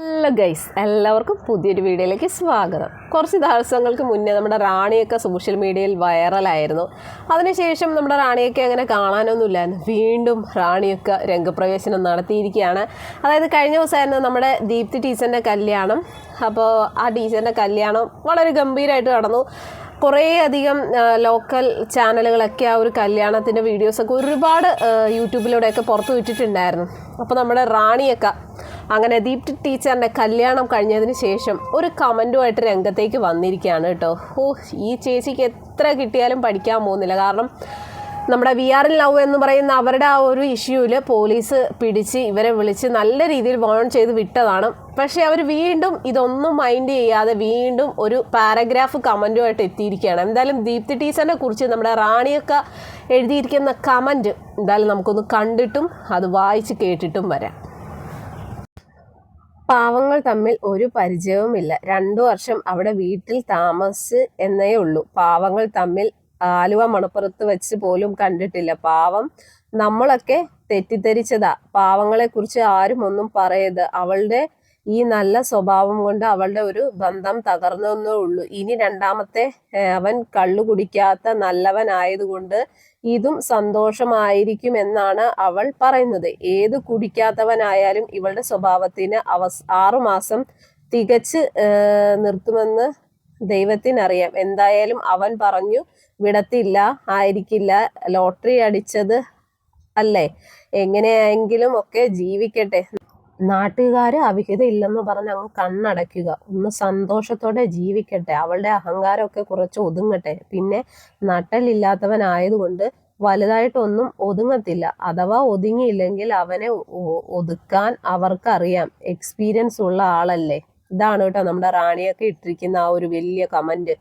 Hello guys എല്ലാവർക്കും പുതിയൊരു വീഡിയോയിലേക്ക് സ്വാഗതം. കുറച്ച് ദിവസങ്ങൾക്ക് മുന്നേ നമ്മുടെ റാണിയൊക്കെ സോഷ്യൽ മീഡിയയിൽ വൈറലായിരുന്നു. അതിനുശേഷം നമ്മുടെ റാണിയൊക്കെ അങ്ങനെ കാണാനൊന്നുമില്ലായിരുന്നു. വീണ്ടും റാണിയൊക്കെ രംഗപ്രവേശനം നടത്തിയിരിക്കുകയാണ്. അതായത് കഴിഞ്ഞ ദിവസമായിരുന്നു നമ്മുടെ ദീപ്തി ടീച്ചറിന്റെ കല്യാണം. അപ്പോൾ ആ ടീച്ചറിന്റെ കല്യാണം വളരെ ഗംഭീരമായിട്ട് നടന്നു. കുറേ അധികം ലോക്കൽ ചാനലുകളൊക്കെ ആ ഒരു കല്യാണത്തിന്റെ വീഡിയോസൊക്കെ ഒരുപാട് യൂട്യൂബിലൂടെയൊക്കെ പുറത്തു വിട്ടിട്ടുണ്ടായിരുന്നു അപ്പോൾ നമ്മുടെ റാണിയൊക്കെ അങ്ങനെ ദീപ്തി ടീച്ചറിന്റെ കല്യാണം കഴിഞ്ഞതിന് ശേഷം ഒരു കമന്റുമായിട്ട് രംഗത്തേക്ക് വന്നിരിക്കുകയാണ് കേട്ടോ. ഓ ഈ ചേച്ചിക്ക് എത്ര കിട്ടിയാലും പഠിക്കാൻ പോകുന്നില്ല. കാരണം നമ്മുടെ വി ആർ ഇൻ ലവ് എന്ന് പറയുന്ന അവരുടെ ആ ഒരു ഇഷ്യൂവിൽ പോലീസ് പിടിച്ച് ഇവരെ വിളിച്ച് നല്ല രീതിയിൽ വോൺ ചെയ്ത് വിട്ടതാണ്. പക്ഷേ അവർ വീണ്ടും ഇതൊന്നും മൈൻഡ് ചെയ്യാതെ വീണ്ടും ഒരു പാരഗ്രാഫ് കമന്റുമായിട്ട് എത്തിയിരിക്കുകയാണ്. എന്തായാലും ദീപ്തി ടീച്ചറിനെ കുറിച്ച് നമ്മുടെ റാണിയൊക്കെ എഴുതിയിരിക്കുന്ന കമന്റ് എന്തായാലും നമുക്കൊന്ന് കണ്ടിട്ടും അത് വായിച്ച് കേട്ടിട്ടും വരാം. പാവങ്ങൾ തമ്മിൽ ഒരു പരിചയവുമില്ല. രണ്ടു വർഷം അവിടെ വീട്ടിൽ താമസിച്ച് എന്നേ ഉള്ളൂ. പാവങ്ങൾ തമ്മിൽ ആലുവ മണപ്പുറത്ത് വെച്ച് പോലും കണ്ടിട്ടില്ല. പാവം നമ്മളൊക്കെ തെറ്റിദ്ധരിച്ചതാ. പാവങ്ങളെ കുറിച്ച് ആരും ഒന്നും പറയരുത്. അവളുടെ ഈ നല്ല സ്വഭാവം കൊണ്ട് അവളുടെ ഒരു ബന്ധം തകർന്നേ ഉള്ളൂ. ഇനി രണ്ടാമത്തെ അവൻ കള്ളു കുടിക്കാത്ത നല്ലവനായതുകൊണ്ട് ഇതും സന്തോഷമായിരിക്കും എന്നാണ് അവൾ പറയുന്നത്. ഏത് കുടിക്കാത്തവനായാലും ഇവളുടെ സ്വഭാവത്തിന് അവസ് ആറുമാസം തികച്ച് നിർത്തുമെന്ന് ദൈവത്തിനറിയാം. എന്തായാലും അവൻ പറഞ്ഞു വിടത്തില്ല ആയിരിക്കില്ല ലോട്ടറി അടിച്ചത് അല്ലേ? എങ്ങനെയെങ്കിലും ഒക്കെ ജീവിക്കട്ടെ. നാട്ടുകാര് അവിഹിത ഇല്ലെന്ന് പറഞ്ഞ് അങ്ങ് കണ്ണടയ്ക്കുക. ഒന്ന് സന്തോഷത്തോടെ ജീവിക്കട്ടെ. അവളുടെ അഹങ്കാരമൊക്കെ കുറച്ച് ഒതുങ്ങട്ടെ. പിന്നെ നട്ടലില്ലാത്തവനായതുകൊണ്ട് വലുതായിട്ടൊന്നും ഒതുങ്ങത്തില്ല. അഥവാ ഒതുങ്ങിയില്ലെങ്കിൽ അവനെ ഒതുക്കാൻ അവർക്കറിയാം. എക്സ്പീരിയൻസ് ഉള്ള ആളല്ലേ. ഇതാണ് കേട്ടോ നമ്മുടെ റാണിയൊക്കെ ഇട്ടിരിക്കുന്ന ആ ഒരു വലിയ കമന്റ്.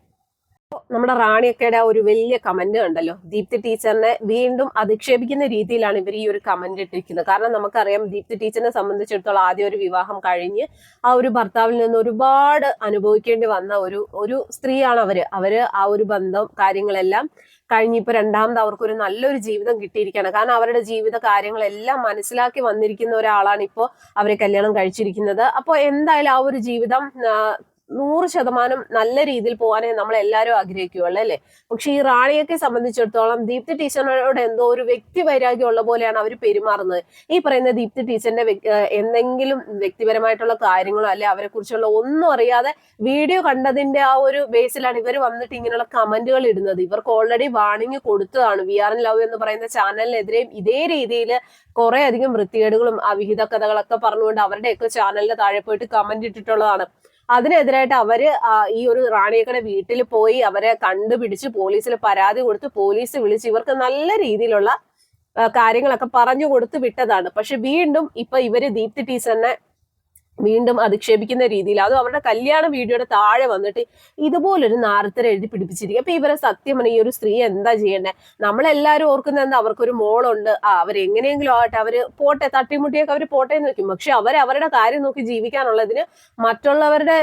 നമ്മുടെ റാണിയൊക്കെയുടെ ഒരു വലിയ കമന്റ് കണ്ടല്ലോ? ദീപ്തി ടീച്ചറിനെ വീണ്ടും അധിക്ഷേപിക്കുന്ന രീതിയിലാണ് ഇവർ ഈ ഒരു കമന്റ് ഇട്ടിരിക്കുന്നത്. കാരണം നമുക്കറിയാം ദീപ്തി ടീച്ചറിനെ സംബന്ധിച്ചിടത്തോളം ആദ്യം ഒരു വിവാഹം കഴിഞ്ഞ് ആ ഒരു ഭർത്താവിൽ നിന്ന് ഒരുപാട് അനുഭവിക്കേണ്ടി വന്ന ഒരു ഒരു സ്ത്രീയാണ് അവർ. അവർ ആ ഒരു ബന്ധം കാര്യങ്ങളെല്ലാം കഴിഞ്ഞ് ഇപ്പൊ രണ്ടാമത് അവർക്കൊരു നല്ലൊരു ജീവിതം കിട്ടിയിരിക്കുകയാണ്. കാരണം അവരുടെ ജീവിത കാര്യങ്ങളെല്ലാം മനസ്സിലാക്കി വന്നിരിക്കുന്ന ഒരാളാണ് ഇപ്പോൾ അവരെ കല്യാണം കഴിച്ചിരിക്കുന്നത്. അപ്പോൾ എന്തായാലും ആ ഒരു ജീവിതം നൂറ് ശതമാനം നല്ല രീതിയിൽ പോകാനേ നമ്മൾ എല്ലാവരും ആഗ്രഹിക്കുകയുള്ളൂ അല്ലേ? പക്ഷെ ഈ റാണിയൊക്കെ സംബന്ധിച്ചിടത്തോളം ദീപ്തി ടീച്ചറിനോട് എന്തോ ഒരു വ്യക്തി വൈരാഗ്യം ഉള്ള പോലെയാണ് അവർ പെരുമാറുന്നത്. ഈ പറയുന്ന ദീപ്തി ടീച്ചറിന്റെ എന്തെങ്കിലും വ്യക്തിപരമായിട്ടുള്ള കാര്യങ്ങളോ അല്ലെ അവരെ കുറിച്ചുള്ള ഒന്നും അറിയാതെ വീഡിയോ കണ്ടതിന്റെ ആ ഒരു ബേസിലാണ് ഇവർ വന്നിട്ട് ഇങ്ങനെയുള്ള കമന്റുകൾ ഇടുന്നത്. ഇവർക്ക് ഓൾറെഡി വാണിംഗ് കൊടുത്തതാണ്. വി ആർ എൻ ലവ് എന്ന് പറയുന്ന ചാനലിനെതിരെയും ഇതേ രീതിയിൽ കുറെ അധികം വൃത്തികേടുകളും അവിഹിത കഥകളൊക്കെ പറഞ്ഞുകൊണ്ട് അവരുടെയൊക്കെ ചാനലിന് താഴെ പോയിട്ട് കമന്റ് ഇട്ടിട്ടുള്ളതാണ്. അതിനെതിരായിട്ട് അവർ ഈ ഒരു റാണിയക്കടെ വീട്ടിൽ പോയി അവരെ കണ്ടുപിടിച്ച് പോലീസിൽ പരാതി കൊടുത്ത് പോലീസ് വിളിച്ച് ഇവർക്ക് നല്ല രീതിയിലുള്ള കാര്യങ്ങളൊക്കെ പറഞ്ഞു കൊടുത്ത് വിട്ടതാണ്. പക്ഷെ വീണ്ടും ഇപ്പൊ ഇവർ ദീപ്തി ടീച്ചറിനെ വീണ്ടും അധിക്ഷേപിക്കുന്ന രീതിയിൽ. അതും അവരുടെ കല്യാണ വീഡിയോയുടെ താഴെ വന്നിട്ട് ഇതുപോലൊരു നാരത്തര എഴുതി പിടിപ്പിച്ചിരിക്കും. അപ്പൊ ഇവരെ സത്യമാണ് ഈ ഒരു സ്ത്രീ എന്താ ചെയ്യേണ്ടത് നമ്മളെല്ലാവരും ഓർക്കുന്ന എന്താ അവർക്കൊരു മോളുണ്ട്. ആ അവർ എങ്ങനെയെങ്കിലും ആവട്ടെ അവർ പോട്ടെ തട്ടിമുട്ടിയൊക്കെ അവർ പോട്ടെ എന്ന് വെക്കും. പക്ഷെ അവർ അവരുടെ കാര്യം നോക്കി ജീവിക്കാനുള്ളതിന് മറ്റുള്ളവരുടെ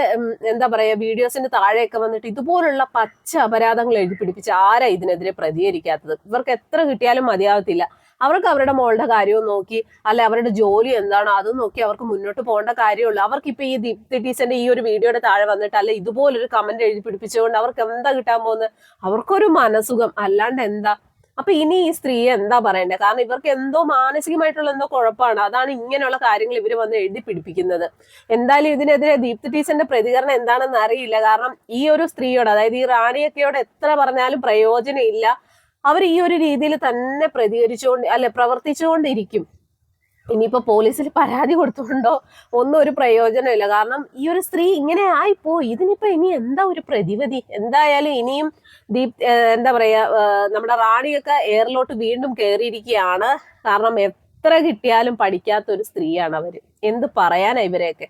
എന്താ പറയാ വീഡിയോസിന്റെ താഴെയൊക്കെ വന്നിട്ട് ഇതുപോലുള്ള പച്ച അപരാധങ്ങൾ എഴുതി പിടിപ്പിച്ച് ആരാ ഇതിനെതിരെ പ്രതികരിക്കാത്തത്? ഇവർക്ക് എത്ര കിട്ടിയാലും മതിയാവത്തില്ല. അവർക്ക് അവരുടെ മോളുടെ കാര്യവും നോക്കി അല്ലെ അവരുടെ ജോലി എന്താണോ അതും നോക്കി അവർക്ക് മുന്നോട്ട് പോകേണ്ട കാര്യമുള്ളൂ. അവർക്ക് ഇപ്പൊ ഈ ദീപ്തി ടീച്ചറിന്റെ ഈ ഒരു വീഡിയോയുടെ താഴെ വന്നിട്ട് അല്ലെ ഇതുപോലൊരു കമന്റ് എഴുതി പിടിപ്പിച്ചുകൊണ്ട് അവർക്ക് എന്താ കിട്ടാൻ പോകുന്നത്? അവർക്കൊരു മനസുഖം അല്ലാണ്ട് എന്താ? അപ്പൊ ഇനി ഈ സ്ത്രീ എന്താ പറയണ്ടേ? കാരണം ഇവർക്ക് എന്തോ മാനസികമായിട്ടുള്ള എന്തോ കുഴപ്പമാണ്. അതാണ് ഇങ്ങനെയുള്ള കാര്യങ്ങൾ ഇവർ വന്ന് എഴുതി പിടിപ്പിക്കുന്നത്. എന്തായാലും ഇതിനെതിരെ ദീപ്തി ടീച്ചറിന്റെ പ്രതികരണം എന്താണെന്ന് അറിയില്ല. കാരണം ഈ ഒരു സ്ത്രീയോട് അതായത് ഈ റാണിയൊക്കെയോട് എത്ര പറഞ്ഞാലും പ്രയോജനം ഇല്ല. അവർ ഈ ഒരു രീതിയിൽ തന്നെ പ്രതികരിച്ചുകൊണ്ട് അല്ലെ പ്രവർത്തിച്ചുകൊണ്ടിരിക്കും. ഇനിയിപ്പോ പോലീസിൽ പരാതി കൊടുത്തുകൊണ്ടോ ഒന്നും ഒരു പ്രയോജനമില്ല. കാരണം ഈ ഒരു സ്ത്രീ ഇങ്ങനെ ആയിപ്പോ ഇതിനിപ്പോ ഇനി എന്താ ഒരു പ്രതിവിധി? എന്തായാലും ഇനിയും ദീപ് എന്താ പറയാ നമ്മുടെ റാണിയൊക്കെ എയറിലോട്ട് വീണ്ടും കയറിയിരിക്കുകയാണ് കാരണം എത്ര കിട്ടിയാലും പഠിക്കാത്ത ഒരു സ്ത്രീയാണ് അവർ. എന്ത് പറയാനാ ഇവരെയൊക്കെ?